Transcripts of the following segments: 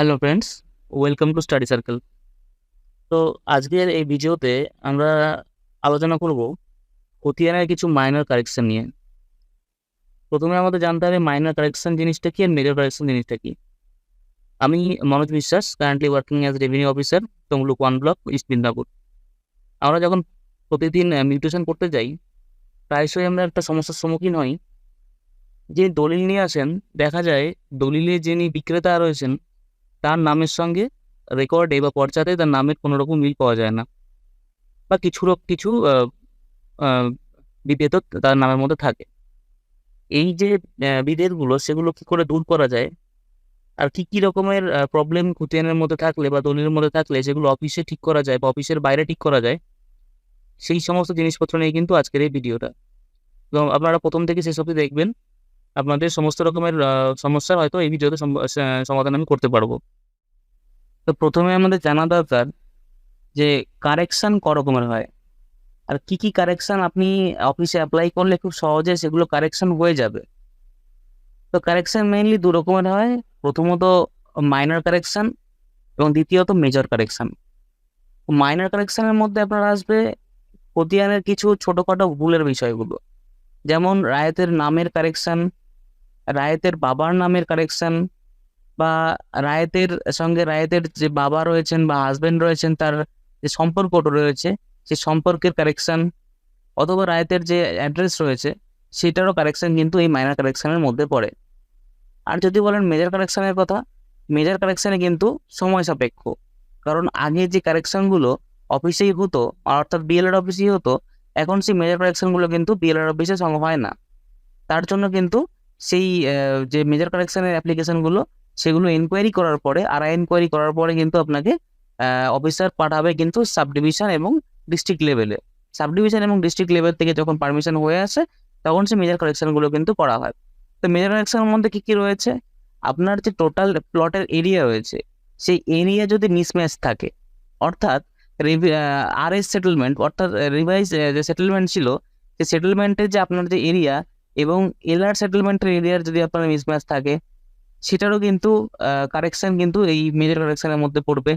Hello friends welcome to study circle তো আজকের এই ভিডিওতে আমরা আলোচনা করব খতিয়ানের কিছু মাইনর কারেকশন নিয়ে। প্রথমে আমাদের জানতে হবে মাইনর কারেকশন জিনিসটা কি আর মেজর কারেকশন জিনিসটা কি। আমি Manoj Biswas currently working as revenue officer Tamluk one block east Midnapore আমরা যখন প্রতিদিন মিউটেশন করতে যাই, প্রায়শই আমরা একটা সমস্যার সম্মুখীন হই। যে দলিল নিয়ে আসেন, দেখা যায় দলিলে যিনি বিক্রেতা রয়েছেন তার নামের সঙ্গে রেকর্ডে বা পর্চাতে তার নামের কোনো রকম মিল পাওয়া যায় না। বা কিছু কিছু বিভেদ তার নামের মধ্যে থাকে। এই যে বিভেদগুলো, সেগুলো কি করে দূর করা যায়? আর কি কি রকমের প্রবলেম খতিয়ানের মধ্যে থাকলে বা দলিলের মধ্যে থাকলে সেগুলো অফিসে ঠিক করা যায় বা অফিসের বাইরে ঠিক করা যায়? সেই সমস্ত জিনিসপত্র নিয়ে কিন্তু আজকের এই ভিডিওটা এবং আপনারা প্রথম থেকে অবধি দেখবেন আপনাদের সমস্ত রকমের সমস্যার হয়তো এই ভিডিওতে সম- সমাধান আমি করতে পারব। তো প্রথমে আমাদের জানা দরকার যে কারেকশান ক রকমের হয়? আর কি কি কারেকশান আপনি অফিসে অ্যাপ্লাই করলে খুব সহজে সেগুলো কারেকশান হয়ে যাবে? তো কারেকশান মেইনলি দু রকমের হয়। প্রথমত মাইনর কারেকশান এবং দ্বিতীয়ত মেজর কারেকশান। মাইনর কারেকশানের মধ্যে আপনার আসবে খতিয়ানের কিছু ছোটোখাটো ভুলের বিষয়গুলো। যেমন রায়তের নামের কারেকশন রায়তের বাবার নামের কারেকশন বা রায়তের সঙ্গে রায়তের যে বাবা রয়েছেন বা হাজবেন্ড রয়েছেন, তার যে সম্পর্কটা রয়েছে সেই সম্পর্কের কারেকশন অথবা রায়তের যে অ্যাড্রেস রয়েছে, সেটারও কারেকশন কিন্তু এই মাইনার কারেকশনের মধ্যে পড়ে। আর যদি বলেন মেজর কারেকশনের কথা মেজর কারেকশনে কিন্তু সময় সাপেক্ষ। কারণ আগে যে কারেকশনগুলো অফিসেই হতো, অর্থাৎ বিএলআর অফিসেই হতো, এখন সেই মেজর কারেকশনগুলো কিন্তু বিএলআর অফিসে সম্ভব হয় না। তার জন্য কিন্তু সেই যে মেজর কারেকশনের অ্যাপ্লিকেশনগুলো সেগুলো এনকোয়ারি করার পরে, আর এনকোয়ারি করার পরে কিন্তু আপনাকে অফিসার পাঠাবে কিন্তু সাব ডিভিশন এবং ডিস্ট্রিক্ট লেভেলে সাব ডিভিশন এবং ডিস্ট্রিক্ট লেভেল থেকে যখন পারমিশন হয়ে আসে, তখন সেই মেজর কারেকশনগুলো কিন্তু করা হয়। তো মেজর কারেকশনের মধ্যে কি কি রয়েছে? আপনার যে টোটাল প্লটের এরিয়া রয়েছে, সেই এরিয়া যদি মিসম্যাচ থাকে, অর্থাৎ আর এস সেটেলমেন্ট অর্থাৎ রিভাইজ যে সেটেলমেন্ট ছিল, সেই সেটেলমেন্টের যে আপনার যে এরিয়া এবং এলআর সেটেলমেন্টের এরিয়ার যদি আপনার মিসম্যাচ থাকে সেটারও কিন্তু কারেকশন কিন্তু এই মেজর কারেকশনের মধ্যে পড়বে।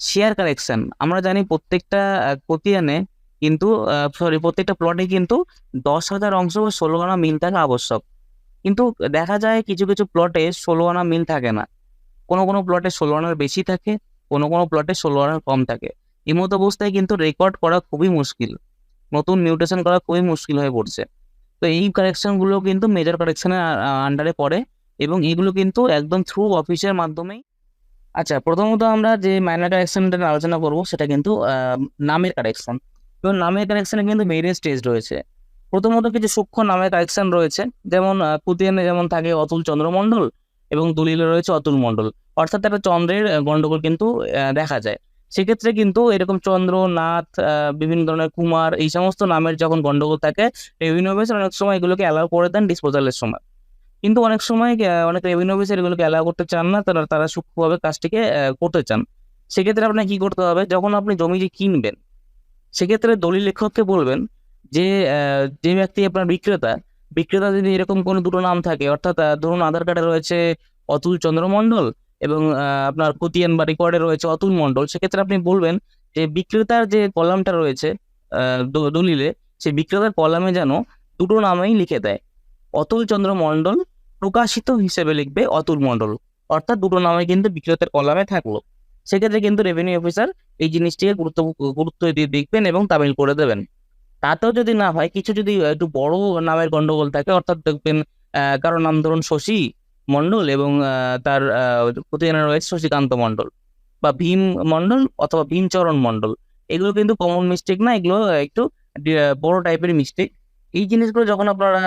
শেয়ার কারেকশন আমরা জানি প্রত্যেকটা আহ, খতিয়ানে কিন্তু সরি প্রত্যেকটা প্লটে কিন্তু দশ হাজার অংশ বা ষোলো আনা মিল থাকা আবশ্যক। কিন্তু দেখা যায় কিছু কিছু প্লটে ষোলো আনা মিল থাকে না। কোনো কোনো প্লটে ষোলো আনার বেশি থাকে কোনো কোনো প্লটে ষোলো আনার কম থাকে। এই মতো অবস্থায় কিন্তু রেকর্ড করা খুবই মুশকিল। নতুন মিউটেশন করা খুবই মুশকিল হয়ে পড়ছে। তো এই কারেকশনগুলো কিন্তু মেজর কারেকশনের আন্ডারে পড়ে এবং এগুলো কিন্তু একদম থ্রু অফিসের মাধ্যমেই আচ্ছা প্রথমত আমরা যে মাইনার কারেকশনটা আলোচনা করব সেটা কিন্তু নামের কারেকশন এবং নামের কারেকশনে কিন্তু ভেরিয়াস স্টেজ রয়েছে। প্রথমত কিছু সূক্ষ্ম নামের কারেকশন রয়েছে যেমন আহ, কুতিয়ানে যেমন থাকে অতুল চন্দ্র মণ্ডল এবং দলিলে রয়েছে অতুল মণ্ডল। অর্থাৎ একটা চন্দ্রের আহ, গন্ডগোল কিন্তু দেখা যায়। সেক্ষেত্রে কিন্তু এরকম চন্দ্র, নাথ বিভিন্ন ধরনের কুমার এই সমস্ত নামের যখন গন্ডগোল থাকে রেভিনিউ অফিসার অনেক সময় এগুলোকে অ্যালাউ করে দেন ডিসপোজালের সময়। কিন্তু অনেক সময় অনেক রেভিনিউ অফিসার এগুলোকে অ্যালাউ করতে চান না, তারা তারা সূক্ষ্মভাবে কাজটিকে করতে চান। সেক্ষেত্রে আপনাকে কি করতে হবে, যখন আপনি জমি যে কিনবেন, সেক্ষেত্রে দলিল লেখককে বলবেন যে যে ব্যক্তি আপনার বিক্রেতা বিক্রেতা যদি এরকম কোনো দুটো নাম থাকে, অর্থাৎ ধরুন আধার কার্ডে রয়েছে অতুল চন্দ্র মণ্ডল এবং আপনার খতিয়ান বা রেকর্ডে রয়েছে অতুল মণ্ডল, সেক্ষেত্রে আপনি বলবেন যে বিক্রেতার যে কলামটা রয়েছে দলিলে, সেই বিক্রেতার কলামে যেন দুটো নামেই লিখে দেয়। অতুল চন্দ্র মণ্ডল প্রকাশিত হিসেবে লিখবে অতুল মণ্ডল। অর্থাৎ দুটো নামে কিন্তু বিক্রেতার কলামে থাকল। সেক্ষেত্রে কিন্তু রেভিনিউ অফিসার এই জিনিসটিকে গুরুত্ব গুরুত্ব দিয়ে দেখবেন এবং তামিল করে দেবেন। তাতেও যদি না হয়, কিছু যদি একটু বড় নামের গন্ডগোল থাকে, অর্থাৎ দেখবেন কারও নাম ধরুন শশী মণ্ডল এবং তার প্রতিজনের রয়েছে শশীকান্ত মণ্ডল বা ভীম মণ্ডল অথবা ভীমচরণ মণ্ডল। এগুলো কিন্তু কমন মিস্টেক না, এগুলো একটু বড় টাইপের মিস্টেক এই জিনিসগুলো যখন আপনারা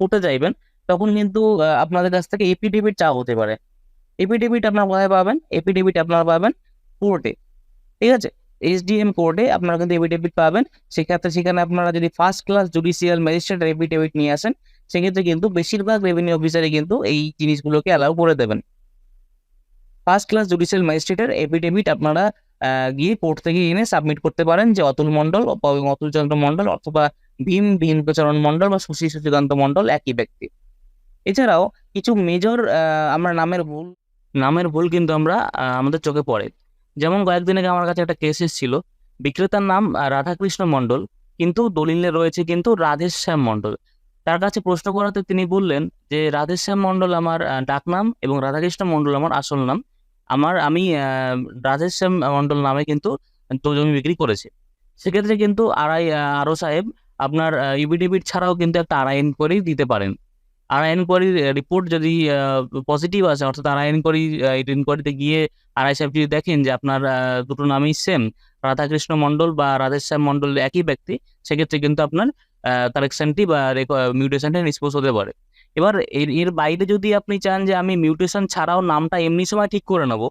করতে যাইবেন, তখন কিন্তু আপনাদের কাছ থেকে এপিডেভিট চাওয়া হতে পারে। এপিডেভিট আপনারা কোথায় পাবেন? এপিডেভিট আপনারা পাবেন কোর্টে ঠিক আছে? এসডিএম কোর্টে আপনারা কিন্তু এপিডেভিট পাবেন। সেক্ষেত্রে সেখানে আপনারা যদি first class judicial magistrate affidavit নিয়ে আসেন সেক্ষেত্রে কিন্তু বেশিরভাগ রেভিনিউ অফিসারে কিন্তু এই জিনিসগুলোকে অ্যালাউ করে দেবেন। ফার্স্ট ক্লাস জুডিশিয়াল ম্যাজিস্ট্রেটের এপিডেভিট আপনারা গিয়ে কোর্ট থেকে এনে সাবমিট করতে পারেন যে অতুল মণ্ডল অতুল চন্দ্র মণ্ডল অথবা ভীম ভীমচরণ মণ্ডল বা সুশী শশীকান্ত মণ্ডল একই ব্যক্তি। এছাড়াও কিছু মেজর আমরা নামের ভুল নামের ভুল কিন্তু আমরা আমাদের চোখে পড়ে। যেমন কয়েকদিন আগে আমার কাছে একটা কেস এসেছিল, বিক্রেতার নাম রাধাকৃষ্ণ মণ্ডল, কিন্তু দলিলে রয়েছে কিন্তু রাধেশ্যাম মণ্ডল। তার কাছে প্রশ্ন করাতে তিনি বললেন যে, রাধেশ্যাম মণ্ডল আমার ডাকনাম এবং রাধাকৃষ্ণ মণ্ডল আমার আসল নাম। আমার, আমি রাধেশ্যাম মণ্ডল নামে কিন্তু জমি বিক্রি করেছে। সেক্ষেত্রে কিন্তু আড়াই আরও সাহেব আপনার ইউবিডিবিট ছাড়াও কিন্তু একটা আড়াই ইনকোয়ারি দিতে পারেন। আড়াই ইনকোয়ারির রিপোর্ট যদি পজিটিভ আসে, অর্থাৎ আড়াই ইনকোয়ারি ইনকোয়ারিতে গিয়ে আড়াই সাহেব যদি দেখেন যে আপনার দুটো নামই সেম রাধাকৃষ্ণ মণ্ডল বা রাধেশ্যাম মণ্ডল একই ব্যক্তি, সেক্ষেত্রে কিন্তু আপনার কারেকশনটি বা মিউটেশনটা নিষ্পোজ হতে পারে। এবার এর এর বাইরে যদি আপনি চান যে আমি মিউটেশন ছাড়াও নামটা এমনি সময় ঠিক করে নেব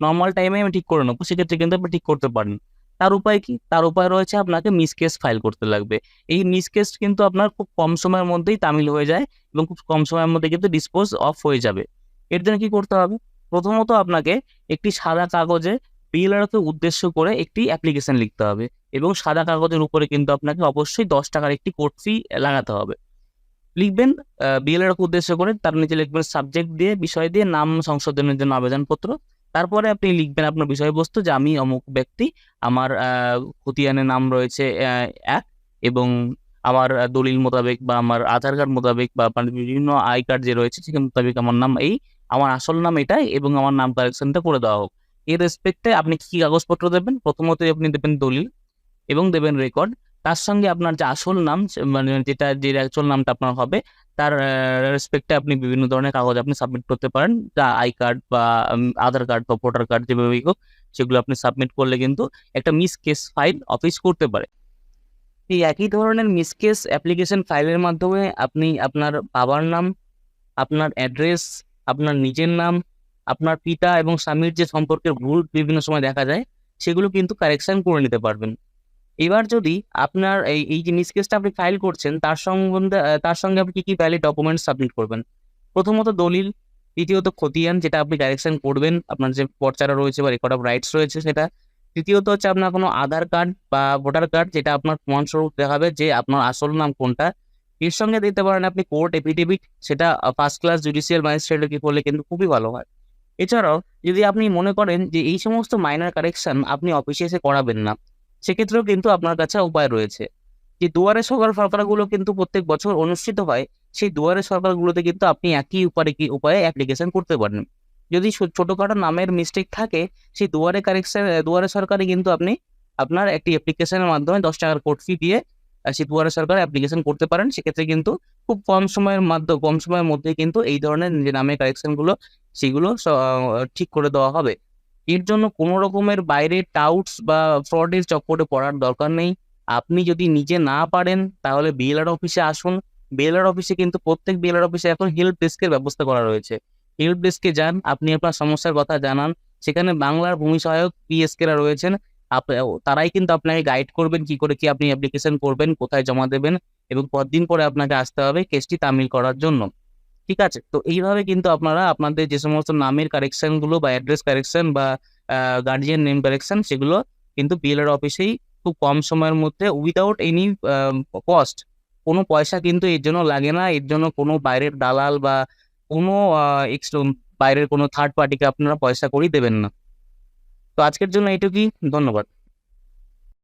নর্মাল টাইমে আমি ঠিক করে নেব, সেক্ষেত্রে কিন্তু আপনি ঠিক করতে পারেন। তার উপায় কি? তার উপায় রয়েছে আপনাকে মিসকেস ফাইল করতে লাগবে। এই মিসকেস কিন্তু আপনার খুব কম সময়ের মধ্যেই তামিল হয়ে যায় এবং খুব কম সময়ের মধ্যে কিন্তু ডিসপোজ অফ হয়ে যাবে। এর জন্য কি করতে হবে? প্রথমত আপনাকে একটি সাদা কাগজে বিএলআরকে উদ্দেশ্য করে একটি অ্যাপ্লিকেশন লিখতে হবে। এবং সাদা কাগজের উপরে কিন্তু আপনাকে অবশ্যই দশ টাকার একটি কোর্ট ফি লাগাতে হবে। লিখবেন বিএলআরকে উদ্দেশ্য করে তার নিচে লিখবেন সাবজেক্ট দিয়ে বিষয় দিয়ে নাম সংশোধনের জন্য আবেদনপত্র। তারপরে আপনি লিখবেন আপনার বিষয়বস্তু যে আমি অমুক ব্যক্তি আমার আহ, খতিয়ানের নাম রয়েছে এক এবং আমার দলিল মোতাবেক বা আমার আধার কার্ড মোতাবেক বা আপনার বিভিন্ন আই কার্ড যে রয়েছে সেখান মোতাবেক আমার নাম এই আমার আসল নাম এটাই এবং আমার নাম কারেকশনটা করে দেওয়া হোক। এর রেসপেক্টে আপনি কি কি কাগজপত্র দেবেন? প্রথমত আপনি দেবেন দলিল এবং দেবেন রেকর্ড তার সঙ্গে আপনার যে আসল নাম মানে যেটা, যে অ্যাকচুয়াল নামটা আপনার হবে, তার রেসপেক্টে আপনি বিভিন্ন ধরনের কাগজ আপনি সাবমিট করতে পারেন। যা আই কার্ড বা আধার কার্ড বা ভোটার কার্ড যেভাবেই হোক, সেগুলো আপনি সাবমিট করলে কিন্তু একটা মিস কেস ফাইল অফিস করতে পারে। এই একই ধরনের মিস কেস অ্যাপ্লিকেশন ফাইলের মাধ্যমে আপনি আপনার বাবার নাম, আপনার অ্যাড্রেস আপনার নিজের নাম, আপনার পিতা এবং স্বামীর যে সম্পর্কের ভুল বিভিন্ন সময় দেখা যায়, সেগুলো কিন্তু কারেকশন করে নিতে পারবেন। এবার যদি আপনার এই এই যে মিস কেসটা আপনি ফাইল করছেন, তার সম্বন্ধে তার সঙ্গে আপনি কি কি ভ্যালিড ডকুমেন্ট সাবমিট করবেন? প্রথমত দলিল, দ্বিতীয়ত খতিয়ান, যেটা আপনি কারেকশন করবেন, আপনার যে পর্চারা রয়েছে বা রেকর্ড অফ রাইটস রয়েছে সেটা। তৃতীয়ত হচ্ছে আপনার কোনো আধার কার্ড বা ভোটার কার্ড যেটা আপনার প্রমাণস্বরূপ দেখাবে যে আপনার আসল নাম কোনটা। এর সঙ্গে দিতে পারেন আপনি কোর্ট এফিডেভিট সেটা ফার্স্ট ক্লাস জুডিশিয়াল ম্যাজিস্ট্রেটকে করলে কিন্তু খুবই ভালো হয়। এছাড়াও যদি আপনি মনে করেন যে এই সমস্ত মাইনার কারেকশন আপনি অফিসে এসে করাবেন না সেক্ষেত্রেও কিন্তু আপনার কাছে উপায় রয়েছে। যে দুয়ারে সরকার সরকারগুলো কিন্তু প্রত্যেক বছর অনুষ্ঠিত হয়, সেই দুয়ারে সরকারগুলোতে কিন্তু আপনি একই উপায়ে কি, উপায়ে অ্যাপ্লিকেশন করতে পারেন। যদি ছোটখাটো নামের মিস্টেক থাকে, সেই দুয়ারে কারেকশন, দুয়ারে সরকারে কিন্তু আপনি আপনার একটি অ্যাপ্লিকেশনের মাধ্যমে দশ টাকার কোর্ট ফি দিয়ে সেই দুয়ারে সরকার অ্যাপ্লিকেশন করতে পারেন। সেক্ষেত্রে কিন্তু খুব কম সময়ের মাধ্যমে কম সময়ের মধ্যে কিন্তু এই ধরনের যে নামের কারেকশনগুলো, সেগুলো ঠিক করে দেওয়া হবে। এর জন্য কোনো রকমের বাইরে টাউটস বা ফ্রডের চক্করে পড়ার দরকার নেই। আপনি যদি নিজে না পারেন, তাহলে বিএলআর অফিসে আসুন। বিএলআর অফিসে কিন্তু প্রত্যেক বিএলআর অফিসে এখন হেল্প ডেস্কের ব্যবস্থা করা রয়েছে। হেল্প ডেস্কে যান, আপনি আপনার সমস্যার কথা জানান। সেখানে বাংলার ভূমি সহায়ক পিএসকেরা রয়েছেন। তারাই কিন্তু আপনাকে গাইড করবেন, কি করে কি আপনি অ্যাপ্লিকেশন করবেন, কোথায় জমা দেবেন এবং কতদিন পরে আপনাকে আসতে হবে। কেসটি তামিল করার জন্য। ঠিক আছে? তো এইভাবে কিন্তু আপনারা আপনাদের যে সমস্ত নামের কারেকশনগুলো বা অ্যাড্রেস কারেকশন বা গার্জিয়ান নেম কারেকশন সেগুলো কিন্তু বিএলআর অফিসেই খুব কম সময়ের মধ্যে উইদাউট এনি কস্ট কোনো পয়সা কিন্তু এর জন্য লাগে না। এর জন্য কোনো বাইরের দালাল বা কোনো বাইরের কোনো থার্ড পার্টিকে আপনারা পয়সা করেই দেবেন না। তো আজকের জন্য এইটুকুই। ধন্যবাদ।